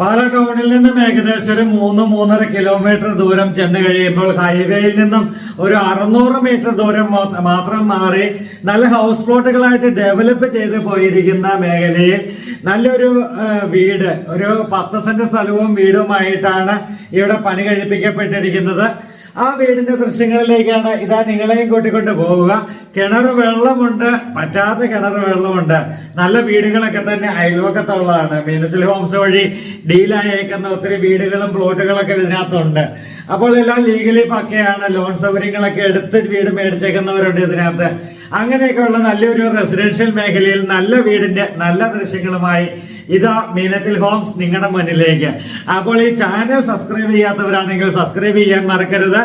പാല ടൗണിൽ നിന്നും ഏകദേശം ഒരു മൂന്ന് മൂന്നര കിലോമീറ്റർ ദൂരം ചെന്ന് കഴിയുമ്പോൾ ഹൈവേയിൽ നിന്നും ഒരു അറുന്നൂറ് മീറ്റർ ദൂരം മാത്രം മാറി നല്ല ഹൗസ് പ്ലോട്ടുകളായിട്ട് ഡെവലപ്പ് ചെയ്ത് പോയിരിക്കുന്ന മേഖലയിൽ നല്ലൊരു വീട് ഒരു പത്ത് സെന്റ് സ്ഥലവും വീടുമായിട്ടാണ് ഇവിടെ പണി കഴിപ്പിക്കപ്പെട്ടിരിക്കുന്നത്. ആ വീടിന്റെ ദൃശ്യങ്ങളിലേക്കാണ് ഇതാ നിങ്ങളെയും കൂട്ടിക്കൊണ്ട് പോവുക. കിണർ വെള്ളമുണ്ട്. പറ്റാത്ത കിണർ വെള്ളമുണ്ട്. നല്ല വീടുകളൊക്കെ തന്നെ അയൽവക്കത്തുള്ളതാണ്. മീനത്തിൽ ഹോംസ് വഴി ഡീലായേക്കുന്ന ഒത്തിരി വീടുകളും പ്ലോട്ടുകളൊക്കെ ഇതിനകത്തുണ്ട്. അപ്പോൾ എല്ലാം ലീഗലി പക്കയാണ്. ലോൺ സൗകര്യങ്ങളൊക്കെ എടുത്ത് വീട് മേടിച്ചേക്കുന്നവരുണ്ട് ഇതിനകത്ത്. അങ്ങനെയൊക്കെയുള്ള നല്ലൊരു റെസിഡൻഷ്യൽ മേഖലയിൽ നല്ല വീടിന്റെ നല്ല ദൃശ്യങ്ങളുമായി ഇതാ മീനത്തിൽ ഹോംസ് നിങ്ങളുടെ മുന്നിലേക്ക്. അപ്പോൾ ഈ ചാനൽ സബ്സ്ക്രൈബ് ചെയ്യാത്തവരാണെങ്കിൽ സബ്സ്ക്രൈബ് ചെയ്യാൻ മറക്കരുത്.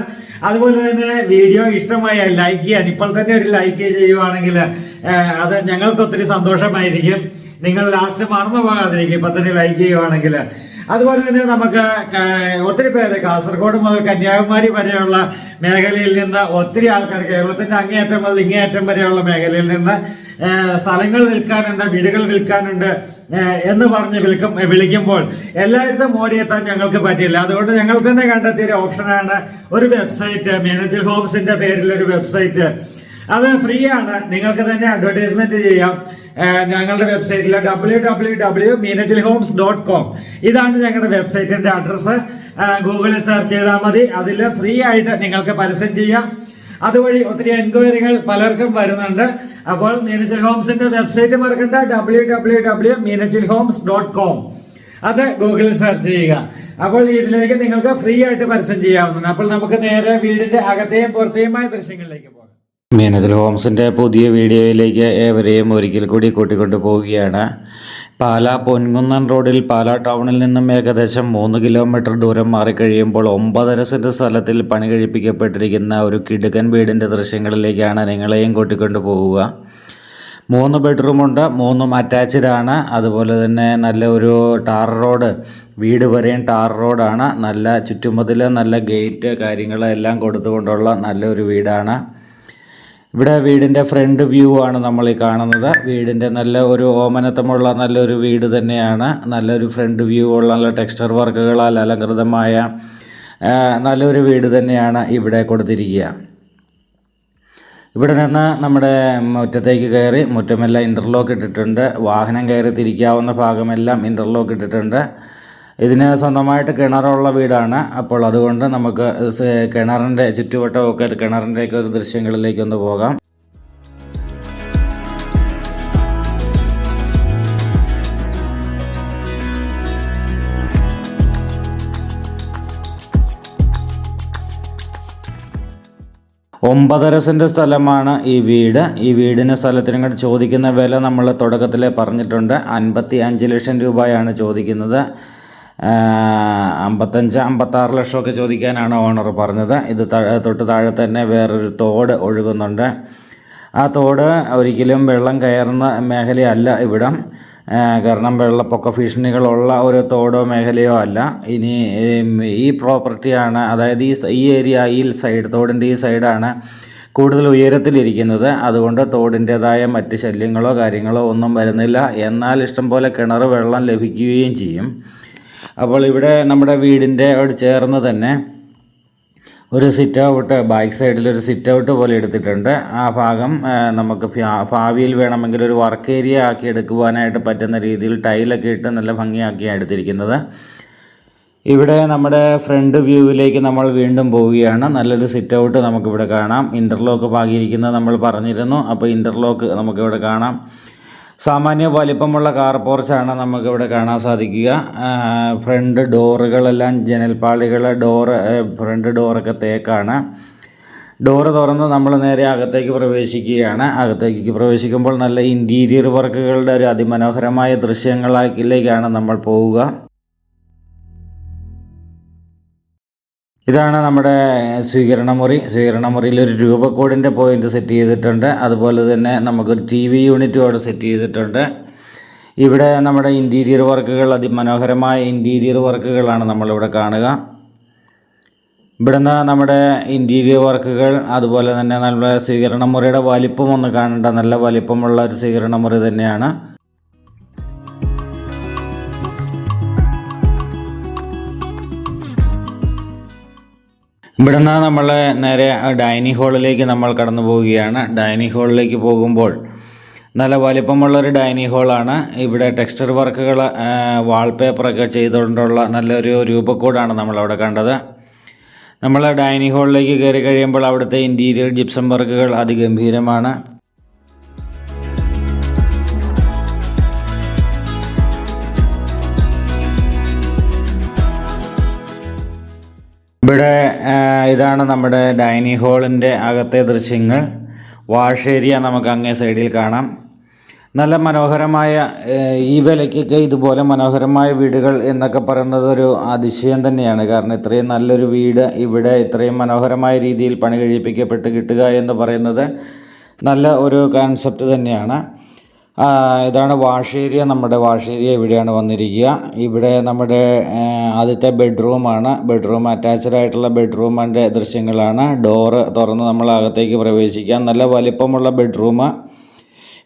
അതുപോലെ തന്നെ വീഡിയോ ഇഷ്ടമായ ലൈക്ക് ചെയ്യാൻ ഇപ്പോൾ തന്നെ ഒരു ലൈക്ക് ചെയ്യുവാണെങ്കിൽ അത് ഞങ്ങൾക്ക് ഒത്തിരി സന്തോഷമായിരിക്കും. നിങ്ങൾ ലാസ്റ്റ് മറന്നു പോകാതിരിക്കും ഇപ്പൊ തന്നെ ലൈക്ക് ചെയ്യുവാണെങ്കിൽ. അതുപോലെ തന്നെ നമുക്ക് ഒത്തിരി പേര് കാസർഗോഡ് മുതൽ കന്യാകുമാരി വരെയുള്ള മേഖലയിൽ നിന്ന് ഒത്തിരി ആൾക്കാർ കേരളത്തിന്റെ അങ്ങേയറ്റം മുതൽ ഇങ്ങേയറ്റം വരെയുള്ള മേഖലയിൽ നിന്ന് സ്ഥലങ്ങൾ വിൽക്കാനുണ്ട് വീടുകൾ വിൽക്കാനുണ്ട് എന്ന് പറഞ്ഞ് വിൽക്കും വിളിക്കുമ്പോൾ എല്ലായിടത്തും ഓടിയെത്താൻ ഞങ്ങൾക്ക് പറ്റില്ല. അതുകൊണ്ട് ഞങ്ങൾ തന്നെ കണ്ടെത്തിയ ഓപ്ഷനാണ് ഒരു വെബ്സൈറ്റ് മേനേജർ ഹോംസിന്റെ പേരിൽ ഒരു വെബ്സൈറ്റ് അത് ഫ്രീ ആണ് നിങ്ങൾക്ക് തന്നെ അഡ്വർടൈസ്മെന്റ് ചെയ്യാം. ഞങ്ങളുടെ വെബ്സൈറ്റിൽ W W W Meenachil homes dot com ഇതാണ് ഞങ്ങളുടെ വെബ്സൈറ്റിന്റെ അഡ്രസ്സ് ഗൂഗിളിൽ സെർച്ച് ചെയ്താൽ മതി. അതിൽ ഫ്രീ ആയിട്ട് നിങ്ങൾക്ക് പരസ്യം ചെയ്യാം. അതുവഴി ഒത്തിരി എൻക്വയറികൾ പലർക്കും വരുന്നുണ്ട്. അപ്പോൾ മീനച്ചിൽ ഹോംസിന്റെ വെബ്സൈറ്റ് മറക്കണ്ട. W W W Meenachil homes dot com. അത് ഗൂഗിളിൽ സെർച്ച് ചെയ്യുക. അപ്പോൾ ഇതിലേക്ക് നിങ്ങൾക്ക് ഫ്രീ ആയിട്ട് പരസ്യം ചെയ്യാവുന്നതാണ്. അപ്പോൾ നമുക്ക് നേരെ വീടിന്റെ അകത്തെയും പുറത്തെയുമായ ദൃശ്യങ്ങളിലേക്ക് പോകാം. മീനത്തിൽ ഹോംസിന്റെ പുതിയ വീഡിയോയിലേക്ക് ഏവരെയും ഒരിക്കൽ കൂടി കൂട്ടിക്കൊണ്ടു പോവുകയാണ് പാലാ പൊൻകുന്നൻ റോഡിൽ പാലാ ടൗണിൽ നിന്നും ഏകദേശം മൂന്ന് കിലോമീറ്റർ ദൂരം മാറിക്കഴിയുമ്പോൾ ഒമ്പതര സെന്റ് സ്ഥലത്തിൽ പണി കഴിപ്പിക്കപ്പെട്ടിരിക്കുന്ന ഒരു കിടുക്കൻ വീടിന്റെ ദൃശ്യങ്ങളിലേക്കാണ് നിങ്ങളെയും കൂട്ടിക്കൊണ്ടു പോവുക. മൂന്ന് ബെഡ്റൂമുണ്ട് മൂന്നും അറ്റാച്ച്ഡ് ആണ്. അതുപോലെ തന്നെ നല്ല ഒരു ടാർ റോഡ് വീട് വരെയും ടാർ റോഡാണ്. നല്ല ചുറ്റുമതിൽ നല്ല ഗേറ്റ് കാര്യങ്ങളെല്ലാം കൊടുത്തുകൊണ്ടുള്ള നല്ലൊരു വീടാണ്. ഇവിടെ വീടിന്റെ ഫ്രണ്ട് വ്യൂ ആണ് നമ്മൾ ഈ കാണുന്നത്. വീടിന്റെ നല്ല ഒരു ഓമനത്തമുള്ള നല്ലൊരു വീട് തന്നെയാണ്. നല്ലൊരു ഫ്രണ്ട് വ്യൂ ഉള്ള നല്ല ടെക്സ്ചർ വർക്കുകളാൽ അലങ്കൃതമായ നല്ലൊരു വീട് തന്നെയാണ് ഇവിടെ കൊടുത്തിരിക്കുക. ഇവിടെ നിന്ന് നമ്മുടെ മുറ്റത്തേക്ക് കയറി മുറ്റമെല്ലാം ഇന്റർലോക്ക് ഇട്ടിട്ടുണ്ട്. വാഹനം കയറി തിരിക്കാവുന്ന ഭാഗമെല്ലാം ഇന്റർലോക്ക് ഇട്ടിട്ടുണ്ട്. ഇതിന് സ്വന്തമായിട്ട് കിണറുള്ള വീടാണ്. അപ്പോൾ അതുകൊണ്ട് നമുക്ക് കിണറിന്റെ ചുറ്റുവട്ടമൊക്കെ കിണറിന്റെയൊക്കെ ഒരു ദൃശ്യങ്ങളിലേക്കൊന്ന് പോകാം. ഒമ്പതര സെന്റ് സ്ഥലമാണ് ഈ വീട്. ഈ വീടിന് സ്ഥലത്തിന് ഇങ്ങോട്ട് ചോദിക്കുന്ന വില നമ്മൾ തുടക്കത്തിൽ പറഞ്ഞിട്ടുണ്ട്. അൻപത്തി അഞ്ച് ലക്ഷം രൂപയാണ് ചോദിക്കുന്നത്. അമ്പത്തഞ്ച് അമ്പത്താറ് ലക്ഷമൊക്കെ ചോദിക്കാനാണ് ഓണർ പറഞ്ഞത്. ഇത് തൊട്ട് താഴെ തന്നെ വേറൊരു തോട് ഒഴുകുന്നുണ്ട്. ആ തോട് ഒരിക്കലും വെള്ളം കയറുന്ന മേഖലയല്ല ഇവിടം. കാരണം വെള്ളപ്പൊക്ക ഭീഷണികളുള്ള ഒരു തോടോ മേഖലയോ അല്ല. ഇനി ഈ പ്രോപ്പർട്ടിയാണ് അതായത് ഈ ഈ ഏരിയ ഈ സൈഡ് തോടിന്റെ ഈ സൈഡാണ് കൂടുതൽ ഉയരത്തിലിരിക്കുന്നത്. അതുകൊണ്ട് തോടിന്റേതായ മറ്റ് ശല്യങ്ങളോ കാര്യങ്ങളോ ഒന്നും വരുന്നില്ല. എന്നാൽ ഇഷ്ടംപോലെ കിണർ വെള്ളം ലഭിക്കുകയും ചെയ്യും. അപ്പോൾ ഇവിടെ നമ്മുടെ വീടിന്റെ അവിടെ ചേർന്ന് തന്നെ ഒരു സിറ്റ് ഔട്ട് ബാക്ക് സൈഡിൽ ഒരു സിറ്റ് ഔട്ട് പോലെ എടുത്തിട്ടുണ്ട്. ആ ഭാഗം നമുക്ക് ഭാവിയിൽ വേണമെങ്കിൽ ഒരു വർക്ക് ഏരിയ ആക്കി എടുക്കുവാനായിട്ട് പറ്റുന്ന രീതിയിൽ ടൈലൊക്കെ ഇട്ട് നല്ല ഭംഗിയാക്കിയാണ് എടുത്തിരിക്കുന്നത്. ഇവിടെ നമ്മുടെ ഫ്രണ്ട് വ്യൂവിലേക്ക് നമ്മൾ വീണ്ടും പോവുകയാണ്. നല്ലൊരു സിറ്റ് ഔട്ട് നമുക്കിവിടെ കാണാം. ഇന്റർലോക്ക് പാകിയിരിക്കുന്നത് നമ്മൾ പറഞ്ഞിരുന്നു. അപ്പോൾ ഇന്റർലോക്ക് നമുക്കിവിടെ കാണാം. സാമാന്യ വലിപ്പമുള്ള കാർ പോർച്ചാണ് നമുക്കിവിടെ കാണാൻ സാധിക്കുക. ഫ്രണ്ട് ഡോറുകളെല്ലാം ജനൽപ്പാളികൾ ഡോറ് ഫ്രണ്ട് ഡോറൊക്കെ തേക്കാണ്. ഡോറ് തുറന്ന് നമ്മൾ നേരെ അകത്തേക്ക് പ്രവേശിക്കുകയാണ്. അകത്തേക്ക് പ്രവേശിക്കുമ്പോൾ നല്ല ഇന്റീരിയർ വർക്കുകളുടെ ഒരു അതിമനോഹരമായ ദൃശ്യങ്ങളിലേക്കാണ് നമ്മൾ പോവുക. ഇതാണ് നമ്മുടെ സ്വീകരണ മുറി. സ്വീകരണ മുറിയിൽ ഒരു രൂപക്കോടിന്റെ പോയിന്റ് സെറ്റ് ചെയ്തിട്ടുണ്ട്. അതുപോലെ തന്നെ നമുക്കൊരു ടി വി യൂണിറ്റും അവിടെ സെറ്റ് ചെയ്തിട്ടുണ്ട്. ഇവിടെ നമ്മുടെ ഇന്റീരിയർ വർക്കുകൾ അതിമനോഹരമായ ഇന്റീരിയർ വർക്കുകളാണ് നമ്മളിവിടെ കാണുക. ഇവിടുന്ന് നമ്മുടെ ഇന്റീരിയർ വർക്കുകൾ അതുപോലെ തന്നെ നമ്മുടെ സ്വീകരണ മുറിയുടെ വലിപ്പം ഒന്ന് കാണേണ്ട. നല്ല വലിപ്പമുള്ള ഒരു സ്വീകരണ മുറി തന്നെയാണ്. ഇവിടുന്ന് നമ്മൾ നേരെ ഡൈനിങ് ഹാളിലേക്ക് നമ്മൾ കടന്നു പോവുകയാണ്. ഡൈനിങ് ഹാളിലേക്ക് പോകുമ്പോൾ നല്ല വലിപ്പമുള്ളൊരു ഡൈനിങ് ഹാളാണ്. ഇവിടെ ടെക്സ്ചർ വർക്കുകൾ വാൾപേപ്പറൊക്കെ ചെയ്തുകൊണ്ടുള്ള നല്ലൊരു രൂപക്കൂടാണ് നമ്മളവിടെ കണ്ടത്. നമ്മൾ ഡൈനിങ് ഹാളിലേക്ക് കയറി കഴിയുമ്പോൾ അവിടുത്തെ ഇന്റീരിയർ ജിപ്സം വർക്കുകൾ അതിഗംഭീരമാണ്. ഇതാണ് നമ്മുടെ ഡൈനിങ് ഹാളിന്റെ അകത്തെ ദൃശ്യങ്ങൾ. വാഷ് ഏരിയ നമുക്ക് അങ്ങേ സൈഡിൽ കാണാം. നല്ല മനോഹരമായ ഈ വിലയ്ക്കൊക്കെ ഇതുപോലെ മനോഹരമായ വീടുകൾ എന്നൊക്കെ പറയുന്നത് ഒരു അതിശയം തന്നെയാണ്. കാരണം ഇത്രയും നല്ലൊരു വീട് ഇവിടെ ഇത്രയും മനോഹരമായ രീതിയിൽ പണി കഴിപ്പിക്കപ്പെട്ട് കിട്ടുക എന്ന് പറയുന്നത് നല്ല ഒരു കോൺസെപ്റ്റ് തന്നെയാണ്. ഇതാണ് വാഷ് ഏരിയ നമ്മുടെ വാഷ് ഏരിയ ഇവിടെയാണ് വന്നിരിക്കുക. ഇവിടെ നമ്മുടെ ആദ്യത്തെ ബെഡ്റൂമാണ്. ബെഡ്റൂം അറ്റാച്ച്ഡ് ആയിട്ടുള്ള ബെഡ്റൂമിന്റെ ദൃശ്യങ്ങളാണ്. ഡോറ് തുറന്ന് നമ്മൾ അകത്തേക്ക് പ്രവേശിക്കാം. നല്ല വലിപ്പമുള്ള ബെഡ്റൂം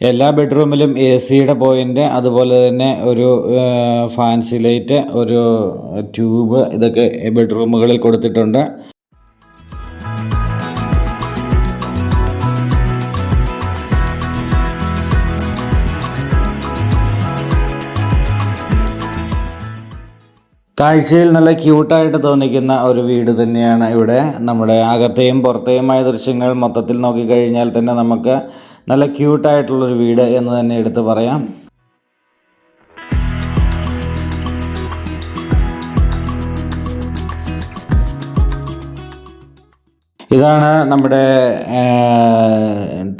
എല്ലാ ബെഡ്റൂമിലും എ സിയുടെ പോയിന്റ് അതുപോലെ തന്നെ ഒരു ഫാൻസി ലൈറ്റ് ഒരു ട്യൂബ് ഇതൊക്കെ ബെഡ്റൂമുകളിൽ കൊടുത്തിട്ടുണ്ട്. കാഴ്ചയിൽ നല്ല ക്യൂട്ടായിട്ട് തോന്നിക്കുന്ന ഒരു വീട് തന്നെയാണ് ഇവിടെ. നമ്മുടെ അകത്തെയും പുറത്തെയുമായ ദൃശ്യങ്ങൾ മൊത്തത്തിൽ നോക്കിക്കഴിഞ്ഞാൽ തന്നെ നമുക്ക് നല്ല ക്യൂട്ടായിട്ടുള്ളൊരു വീട് എന്ന് തന്നെ എടുത്ത് പറയാം. ഇതാണ് നമ്മുടെ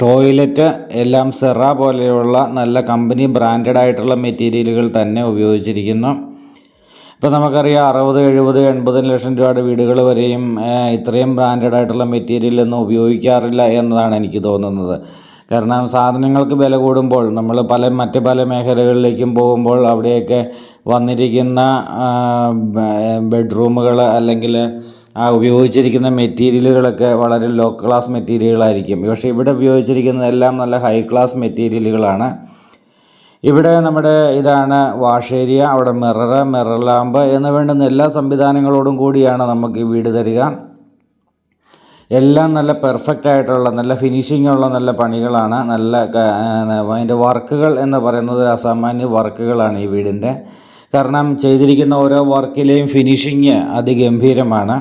ടോയ്ലറ്റ്. എല്ലാം സെറ പോലെയുള്ള നല്ല കമ്പനി ബ്രാൻഡഡ് ആയിട്ടുള്ള മെറ്റീരിയലുകൾ തന്നെ ഉപയോഗിച്ചിരിക്കുന്നു. ഇപ്പോൾ നമുക്കറിയാം അറുപത് എഴുപത് എൺപത് ലക്ഷം രൂപയുടെ വീടുകൾ വരെയും ഇത്രയും ബ്രാൻഡഡ് ആയിട്ടുള്ള മെറ്റീരിയൽ ഒന്നും ഉപയോഗിക്കാറില്ല എന്നതാണ് എനിക്ക് തോന്നുന്നത്. കാരണം സാധനങ്ങൾക്ക് വില കൂടുമ്പോൾ നമ്മൾ പല മറ്റ് പല മേഖലകളിലേക്കും പോകുമ്പോൾ അവിടെയൊക്കെ വന്നിരിക്കുന്ന ബെഡ്റൂമുകൾ അല്ലെങ്കിൽ ആ ഉപയോഗിച്ചിരിക്കുന്ന മെറ്റീരിയലുകളൊക്കെ വളരെ ലോ ക്ലാസ് മെറ്റീരിയലായിരിക്കും പക്ഷേ ഇവിടെ ഉപയോഗിച്ചിരിക്കുന്നതെല്ലാം നല്ല ഹൈ ക്ലാസ് മെറ്റീരിയലുകളാണ് ഇവിടെ നമ്മുടെ ഇതാണ് വാഷ് ഏരിയ അവിടെ മിറർ മിറർ ലാമ്പ് എന്ന് വേണ്ടുന്ന എല്ലാ സംവിധാനങ്ങളോടും കൂടിയാണ് നമുക്ക് ഈ വീട് തരിക. എല്ലാം നല്ല പെർഫെക്റ്റ് ആയിട്ടുള്ള നല്ല ഫിനിഷിംഗ് ഉള്ള നല്ല പണികളാണ്. നല്ല അതിന്റെ വർക്കുകൾ എന്ന് പറയുന്നത് അസാമാന്യ വർക്കുകളാണ് ഈ വീടിന്റെ. കാരണം ചെയ്തിരിക്കുന്ന ഓരോ വർക്കിലെയും ഫിനിഷിങ് അതിഗംഭീരമാണ്.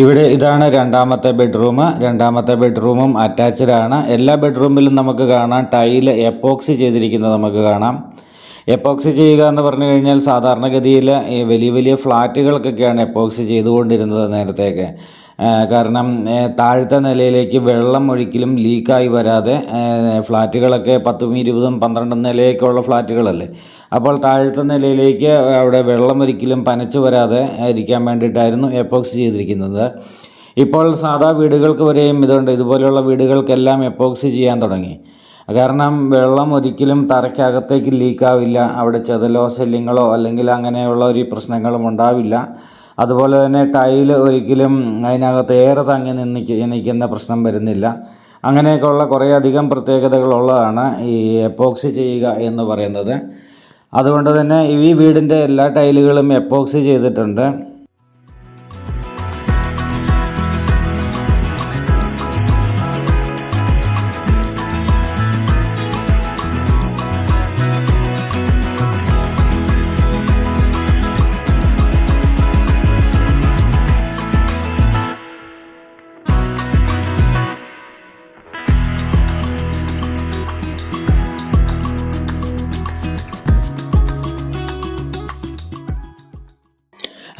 ഇവിടെ ഇതാണ് രണ്ടാമത്തെ ബെഡ്റൂം രണ്ടാമത്തെ ബെഡ്റൂമും അറ്റാച്ച്ഡ് ആണ്. എല്ലാ ബെഡ്റൂമിലും നമുക്ക് കാണാം ടൈൽ എപ്പോക്സി ചെയ്തിരിക്കുന്നത് നമുക്ക് കാണാം. എപ്പോക്സി ചെയ്യുക എന്ന് പറഞ്ഞു കഴിഞ്ഞാൽ സാധാരണഗതിയിൽ ഈ വലിയ വലിയ ഫ്ലാറ്റുകൾക്കൊക്കെയാണ് എപ്പോക്സി ചെയ്തുകൊണ്ടിരുന്നത് നേരത്തെയൊക്കെ. കാരണം താഴത്തെ നിലയിലേക്ക് വെള്ളം ഒരിക്കലും ലീക്കായി വരാതെ ഫ്ലാറ്റുകളൊക്കെ പത്തും ഇരുപതും പന്ത്രണ്ടും നിലയൊക്കെയുള്ള ഫ്ലാറ്റുകളല്ലേ? അപ്പോൾ താഴത്തെ നിലയിലേക്ക് അവിടെ വെള്ളം ഒരിക്കലും പനച്ചു വരാതെ ഇരിക്കാൻ വേണ്ടിയിട്ടായിരുന്നു എപ്പോക്സ് ചെയ്തിരിക്കുന്നത്. ഇപ്പോൾ സാധാ വീടുകൾക്ക് വരെയും ഇതുണ്ട്. ഇതുപോലെയുള്ള വീടുകൾക്കെല്ലാം എപ്പോക്സ് ചെയ്യാൻ തുടങ്ങി. കാരണം വെള്ളം ഒരിക്കലും തറയ്ക്കകത്തേക്ക് ലീക്കാവില്ല. അവിടെ ചെതലോ ശല്യങ്ങളോ അല്ലെങ്കിൽ അങ്ങനെയുള്ള ഒരു പ്രശ്നങ്ങളും ഉണ്ടാവില്ല. അതുപോലെ തന്നെ ടൈൽ ഒരിക്കലും അതിനകത്ത് ഏറെ തങ്ങി നിന്നിക്ക് നിൽക്കുന്ന പ്രശ്നം വരുന്നില്ല. അങ്ങനെയൊക്കെയുള്ള കുറേയധികം പ്രത്യേകതകളുള്ളതാണ് ഈ എപ്പോക്സി ചെയ്യുക എന്ന് പറയുന്നത്. അതുകൊണ്ട് തന്നെ ഈ വീടിന്റെ എല്ലാ ടൈലുകളും എപ്പോക്സി ചെയ്തിട്ടുണ്ട്.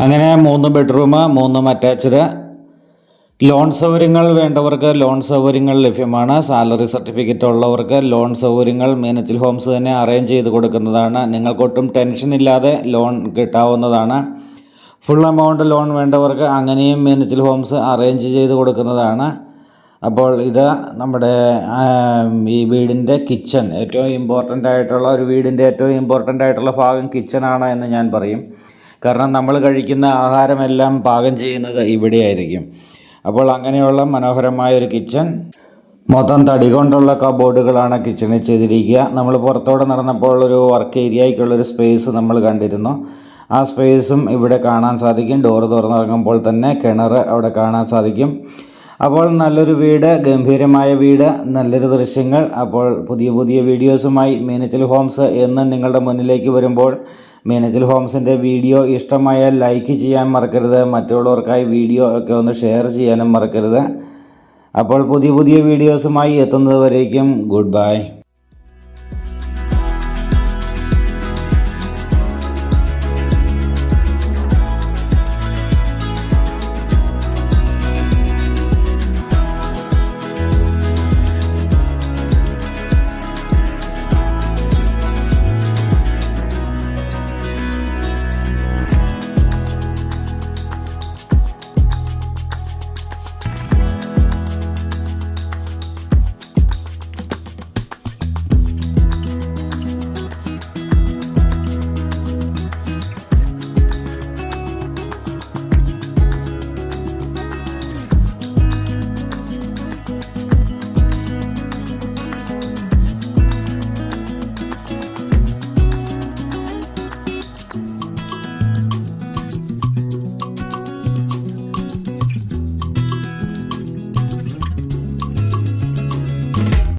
അങ്ങനെ മൂന്ന് ബെഡ്റൂം മൂന്നും അറ്റാച്ച്ഡ് ലോൺ സൗകര്യങ്ങൾ വേണ്ടവർക്ക് ലോൺ സൗകര്യങ്ങൾ ലഭ്യമാണ്. സാലറി സർട്ടിഫിക്കറ്റ് ഉള്ളവർക്ക് ലോൺ സൗകര്യങ്ങൾ മീനച്ചിൽ ഹോംസ് തന്നെ അറേഞ്ച് ചെയ്ത് കൊടുക്കുന്നതാണ്. നിങ്ങൾക്കൊട്ടും ടെൻഷൻ ഇല്ലാതെ ലോൺ കിട്ടാവുന്നതാണ്. ഫുൾ എമൗണ്ട് ലോൺ വേണ്ടവർക്ക് അങ്ങനെയും മീനച്ചിൽ ഹോംസ് അറേഞ്ച് ചെയ്ത് കൊടുക്കുന്നതാണ്. അപ്പോൾ ഇത് നമ്മുടെ ഈ വീടിന്റെ കിച്ചൺ ഏറ്റവും ഇമ്പോർട്ടന്റ് ആയിട്ടുള്ള ഒരു വീടിന്റെ ഏറ്റവും ഇമ്പോർട്ടന്റ് ആയിട്ടുള്ള ഭാഗം കിച്ചണാണ് എന്ന് ഞാൻ പറയും. കാരണം നമ്മൾ കഴിക്കുന്ന ആഹാരമെല്ലാം പാകം ചെയ്യുന്നത് ഇവിടെയായിരിക്കും. അപ്പോൾ അങ്ങനെയുള്ള മനോഹരമായ ഒരു കിച്ചൺ. മൊത്തം തടി കൊണ്ടുള്ള കബോർഡുകളാണ് കിച്ചണിൽ ചെയ്തിരിക്കുക. നമ്മൾ പുറത്തോടെ നടന്നപ്പോൾ ഒരു വർക്ക് ഏരിയയ്ക്കുള്ളൊരു സ്പേസ് നമ്മൾ കണ്ടിരുന്നു. ആ സ്പേസും ഇവിടെ കാണാൻ സാധിക്കും. ഡോറ് തുറന്നിറങ്ങുമ്പോൾ തന്നെ കിണർ അവിടെ കാണാൻ സാധിക്കും. അപ്പോൾ നല്ലൊരു വീട് ഗംഭീരമായ വീട് നല്ലൊരു ദൃശ്യങ്ങൾ. അപ്പോൾ പുതിയ പുതിയ വീഡിയോസുമായി മീനച്ചൽ ഹോംസ് എന്ന് നിങ്ങളുടെ മുന്നിലേക്ക് വരുമ്പോൾ മീനച്ചൽ ഹോംസിന്റെ വീഡിയോ ഇഷ്ടമായാൽ ലൈക്ക് ചെയ്യാൻ മറക്കരുത്. മറ്റുള്ളവർക്കായി വീഡിയോ ഒക്കെ ഒന്ന് ഷെയർ ചെയ്യാനും മറക്കരുത്. അപ്പോൾ പുതിയ പുതിയ വീഡിയോസുമായി എത്തുന്നത് വരേക്കും ഗുഡ് ബൈ.